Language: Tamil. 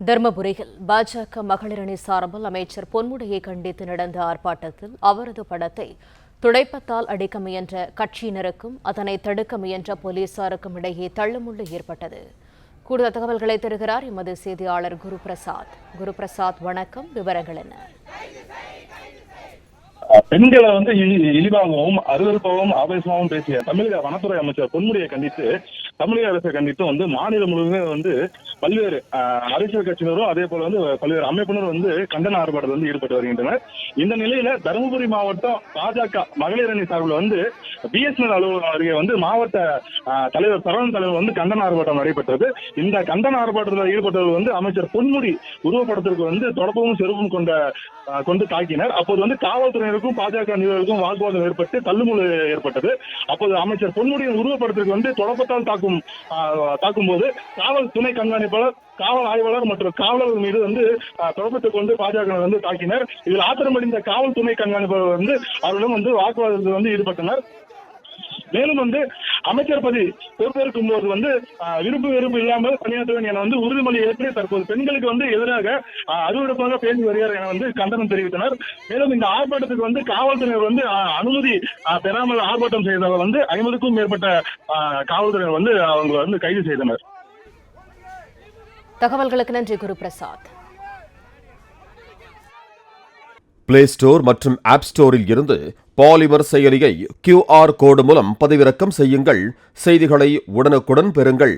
தர்மபுரியில் பாஜக மகளிரணி சார்பில் அமைச்சர் பொன்முடியை கண்டித்து நடந்த ஆர்ப்பாட்டத்தில் அவரது படத்தை துடைப்பத்தால் அடிக்க முயன்ற கட்சியினருக்கும் அதனை தடுக்க முயன்ற போலீசாருக்கும் இடையே தள்ளுமுள்ளு ஏற்பட்டது. கூடுதல் தகவல்களை தருகிறார் எமது செய்தியாளர் குருபிரசாத். குருபிரசாத் வணக்கம். விவரங்கள் என்ன? பெண்களை வந்து இழிவாகவும் அருவறுப்பாகவும் ஆவேசமாகவும் பேசிய தமிழக வனத்துறை அமைச்சர் பொன்முடியை கண்டித்து தமிழக அரசை கண்டித்து வந்து மாநிலம் முழுவதும் வந்து பல்வேறு அரசியல் கட்சியினரும் அதே போல வந்து பல்வேறு அமைப்பினரும் வந்து கண்டன ஆர்ப்பாட்டத்தில் வந்து ஈடுபட்டு வருகின்றனர். இந்த நிலையில தருமபுரி மாவட்டம் பாஜக மகளிர் அணி சார்பில் வந்து பிஎஸ்என்எல் அலுவலகம் அருகே வந்து மாவட்ட தலைவர் சரவணன் தலைவர் வந்து கண்டன ஆர்ப்பாட்டம் நடைபெற்றது. இந்த கண்டன ஆர்ப்பாட்டத்தில் ஈடுபட்டவர் வந்து அமைச்சர் பொன்முடி உருவப்படத்திற்கு வந்து தொடப்பமும் செருப்பும் கொண்ட கொண்டு தாக்கினர். அப்போது வந்து காவல்துறையினருக்கும் பாஜக நிர்வாகிகளுக்கும் வாக்குவாதம் ஏற்பட்டு தள்ளுமுழு ஏற்பட்டது. அப்போது அமைச்சர் பொன்முடியின் உருவப்படத்திற்கு வந்து தொடப்பத்தால் தாக்கும் தாக்கும் போது காவல் துணை ஆய்வாளர் காவல் ஆய்வாளர் மற்றும் காவலர்கள் மீது வந்து அஹ், கொண்டு பாஜக வந்து தாக்கினர். இதில் ஆத்திரமடைந்த காவல் துணை கண்காணிப்பவர் வந்து அவரிடம் வந்து வாக்குவாதத்தில் வந்து ஈடுபட்டனர். மேலும் வந்து அமைச்சர் பதவி பொறுப்பேற்கும் போது வந்து ஆஹ், விருப்பு வெறுப்பு இல்லாமல் பணியாற்றுவேன் என வந்து உறுதிமொழி ஏற்று தற்போது பெண்களுக்கு வந்து எதிராக ஆஹ், பேசி வருகிறார் என வந்து கண்டனம் தெரிவித்தனர். மேலும் இந்த ஆர்ப்பாட்டத்துக்கு வந்து காவல்துறையினர் வந்து அனுமதி பெறாமல் ஆர்ப்பாட்டம் செய்தவர் வந்து ஐம்பதுக்கும் மேற்பட்ட ஆஹ், காவல்துறையினர் வந்து அவங்க வந்து கைது செய்தனர். தகவல்களுக்கு நன்றி குரு பிரசாத். பிளே ஸ்டோர் மற்றும் ஆப் ஸ்டோரில் இருந்து பாலிமர் செயலியை கியூஆர் கோடு மூலம் பதிவிறக்கம் செய்யுங்கள். செய்திகளை உடனுக்குடன் பெறுங்கள்.